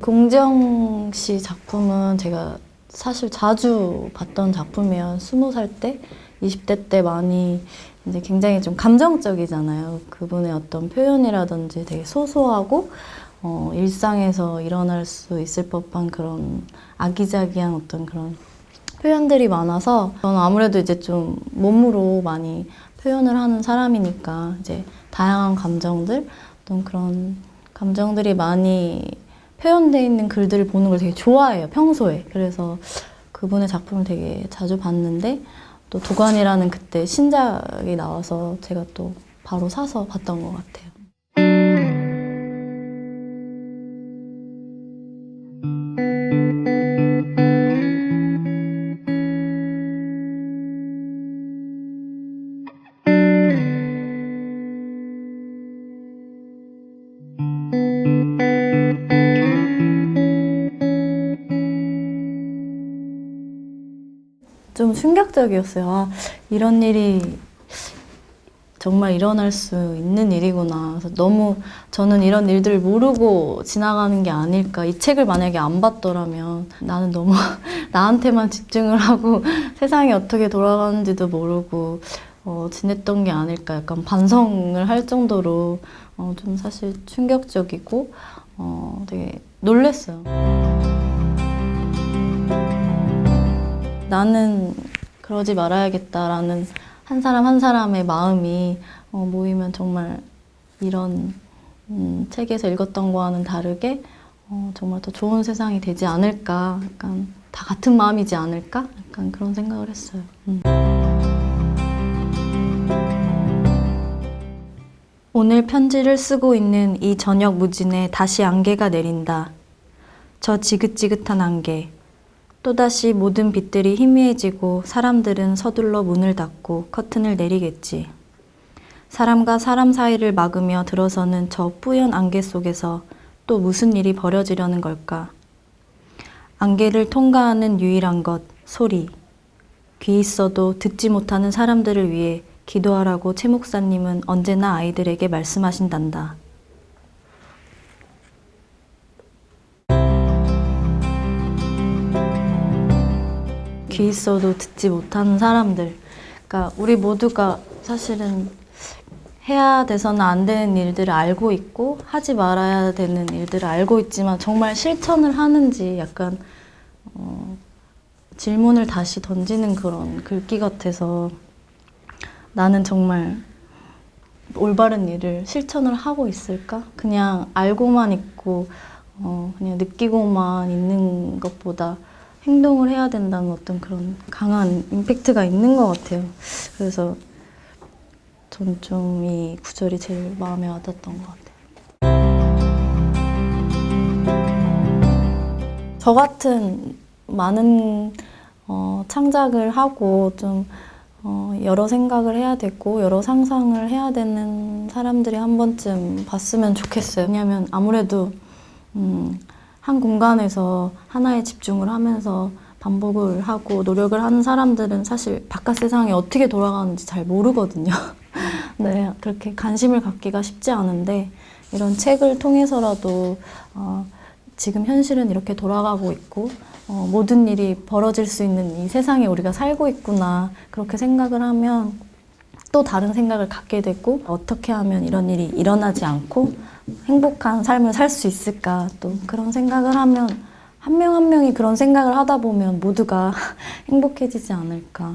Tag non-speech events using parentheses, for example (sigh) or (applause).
공정 씨 작품은 제가 사실 자주 봤던 작품이에요. 스무 살 때, 20대 때 많이 이제 굉장히 좀 감정적이잖아요. 그분의 어떤 표현이라든지 되게 소소하고 어, 일상에서 일어날 수 있을 법한 그런 아기자기한 어떤 그런 표현들이 많아서 저는 아무래도 이제 좀 몸으로 많이 표현을 하는 사람이니까 이제 다양한 감정들 어떤 그런 감정들이 많이 표현되어 있는 글들을 보는 걸 되게 좋아해요 평소에 그래서 그분의 작품을 되게 자주 봤는데 또 도관이라는 그때 신작이 나와서 제가 또 바로 사서 봤던 것 같아요. 충격적이었어요. 아, 이런 일이 정말 일어날 수 있는 일이구나. 그래서 너무 저는 이런 일들을 모르고 지나가는 게 아닐까. 이 책을 만약에 안 봤더라면 나는 너무 (laughs) 나한테만 집중을 하고 (laughs) 세상이 어떻게 돌아가는지도 모르고 어, 지냈던 게 아닐까. 약간 반성을 할 정도로 어, 좀 사실 충격적이고 어, 되게 놀랬어요. 나는 그러지 말아야겠다라는 한 사람 한 사람의 마음이 어, 모이면 정말 이런 음, 책에서 읽었던 거와는 다르게 어, 정말 더 좋은 세상이 되지 않을까 약간 다 같은 마음이지 않을까 약간 그런 생각을 했어요. 음. 오늘 편지를 쓰고 있는 이 저녁 무진에 다시 안개가 내린다. 저 지긋지긋한 안개. 또다시 모든 빛들이 희미해지고 사람들은 서둘러 문을 닫고 커튼을 내리겠지. 사람과 사람 사이를 막으며 들어서는 저 뿌연 안개 속에서 또 무슨 일이 벌어지려는 걸까? 안개를 통과하는 유일한 것, 소리. 귀 있어도 듣지 못하는 사람들을 위해 기도하라고 최 목사님은 언제나 아이들에게 말씀하신단다. 귀 있어도 듣지 못하는 사람들. 그러니까 우리 모두가 사실은 해야 돼서는 안 되는 일들을 알고 있고 하지 말아야 되는 일들을 알고 있지만 정말 실천을 하는지 약간 어, 질문을 다시 던지는 그런 글귀 같아서 나는 정말 올바른 일을 실천을 하고 있을까? 그냥 알고만 있고 어, 그냥 느끼고만 있는 것보다 행동을 해야 된다는 어떤 그런 강한 임팩트가 있는 것 같아요. 그래서 전 좀 이 구절이 제일 마음에 와닿았던 것 같아요. 저 같은 많은 어, 창작을 하고 좀 어, 여러 생각을 해야 되고 여러 상상을 해야 되는 사람들이 한 번쯤 봤으면 좋겠어요. 왜냐하면 아무래도 음, 한 공간에서 하나에 집중을 하면서 반복을 하고 노력을 하는 사람들은 사실 바깥 세상이 어떻게 돌아가는지 잘 모르거든요. (laughs) 네, 그렇게 관심을 갖기가 쉽지 않은데 이런 책을 통해서라도 어, 지금 현실은 이렇게 돌아가고 있고 어, 모든 일이 벌어질 수 있는 이 세상에 우리가 살고 있구나 그렇게 생각을 하면 또 다른 생각을 갖게 되고 어떻게 하면 이런 일이 일어나지 않고 행복한 삶을 살 수 있을까 또 그런 생각을 하면 한 명 한 명이 그런 생각을 하다 보면 모두가 (laughs) 행복해지지 않을까.